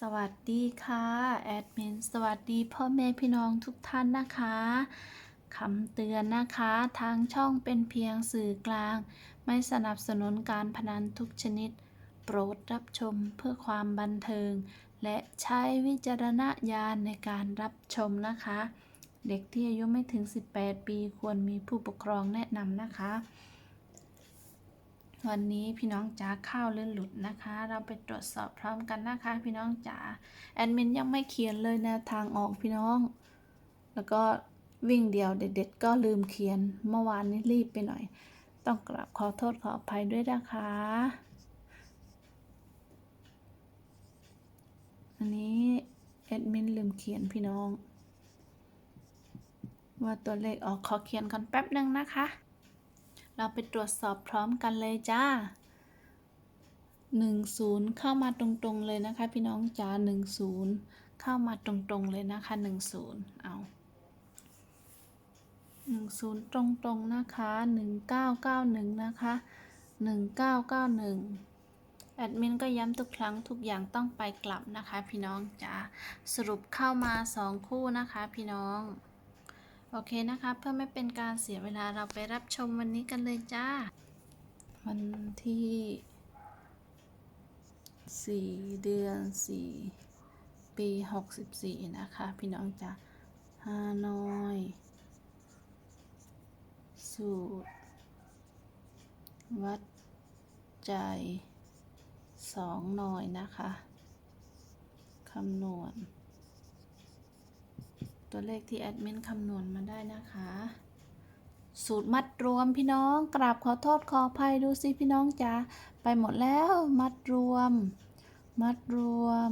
สวัสดีค่ะแอดมินสวัสดีพ่อแม่พี่น้องทุกท่านนะคะคำเตือนนะคะทางช่องเป็นเพียงสื่อกลาง ไม่สนับสนุนการพนันทุกชนิด โปรดรับชมเพื่อความบันเทิง และใช้วิจารณญาณในการรับชมนะคะ เด็กที่อายุไม่ถึง 18 ปีควรมีผู้ปกครองแนะนำนะคะ วันนี้พี่น้องจ๋าข้าวลื่นหลุดนะคะ เราไปตรวจสอบพร้อมกันนะคะ พี่น้องจ๋าแอดมินยังไม่เขียนเลยแนวทางออกพี่น้อง แล้วก็วิ่งเดียวเด็ดๆก็ลืมเขียนเมื่อวานนี้รีบไปหน่อย ต้องกราบขอโทษขออภัยด้วยนะคะ อันนี้แอดมินลืมเขียนพี่น้อง ว่าตัวเลขออกขอเขียนก่อนแป๊บหนึ่งนะคะ เราไปตรวจสอบพร้อมกันเลยจ้า 10 เข้ามาตรงๆเลยนะคะ พี่น้องจ้า10 เข้ามาตรงๆเลยนะคะ 10 เอา10 ตรงๆนะคะ 1991 นะคะ 1991แอดมินก็ย้ำทุกครั้งทุกอย่างต้องไปกลับนะคะ พี่น้องจ้าสรุปเข้ามา 2 คู่นะคะ พี่น้อง โอเคนะคะ เพื่อไม่เป็นการเสียเวลาเราไปรับชมวันนี้กันเลยจ้า วันที่ 4 เดือน 4 ปี 64 นะคะ พี่น้องจ้าฮานอยสูตร วัดใจสองหน่อยนะคะ คำนวณ ตัวเลขที่แอดมินคำนวณมาได้นะคะ สูตรมัดรวมพี่น้องกราบขอโทษขออภัยดูสิพี่น้องจ๋าไปหมดแล้ว มัดรวม มัดรวม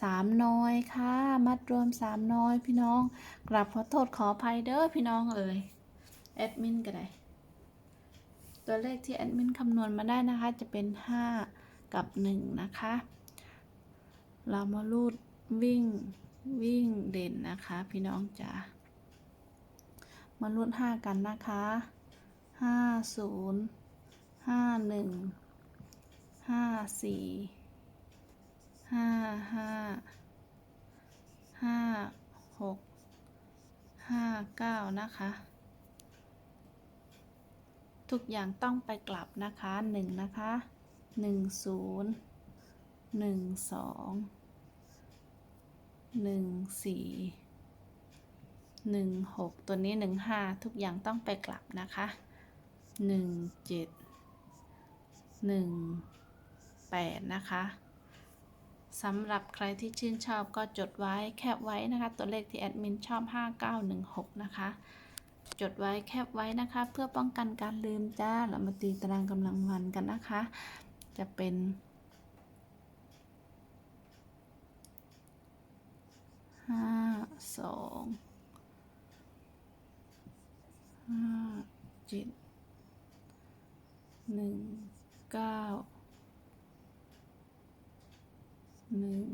สามน้อยค่ะ มัดรวมสามน้อยพี่น้องกราบขอโทษขออภัยเด้อพี่น้องเอ่ยแอดมินก็ได้ตัวเลขที่แอดมินคำนวณมาได้นะคะ จะเป็น 5 กับ 1 นะคะ เรามาลูดวิ่ง วิ่งเด่นนะคะ พี่น้องจ๋ามาลูด5กันนะคะ5 0 5 1 5 4 5 5 5 6 5 9นะคะ ทุกอย่างต้องไปกลับนะคะหนึ่งนะคะหนึ่งศูนย์หนึ่งสอง หนึ่งสี่หนึ่งหกตัวนี้หนึ่งห้าทุกอย่างต้องไปกลับนะคะหนึ่งเจ็ดหนึ่งแปดนะคะสำหรับใครที่ชื่นชอบก็จดไว้แคปไว้นะคะ ตัวเลขที่แอดมินชอบ 5916 นะคะ จดไว้แคปไว้นะคะ เพื่อป้องกันการลืมจ้าเรามาตีตารางกำลังวันกันนะคะ จะเป็น ห้าสองห้าเจ็ดหนึ่งเก้าหนึ่ง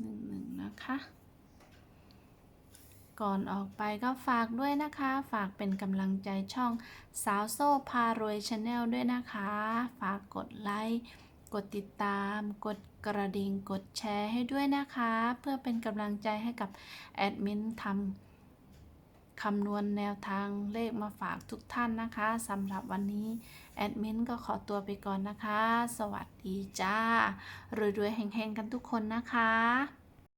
หนึ่งหนึ่งนะคะ ก่อนออกไปก็ฝากด้วยนะคะ ฝากเป็นกำลังใจช่องสาวโซ่พารวยชาแนลด้วยนะคะ ฝากกดไลค์ กดติดตาม กดกระดิ่ง กดแชร์ให้ด้วยนะคะ เพื่อเป็นกำลังใจให้กับแอดมินทำคำนวณแนวทางเลขมาฝากทุกท่านนะคะสำหรับวันนี้แอดมินก็ขอตัวไปก่อนนะคะ สวัสดีจ้ารวยๆแห่งๆกันทุกคนนะคะ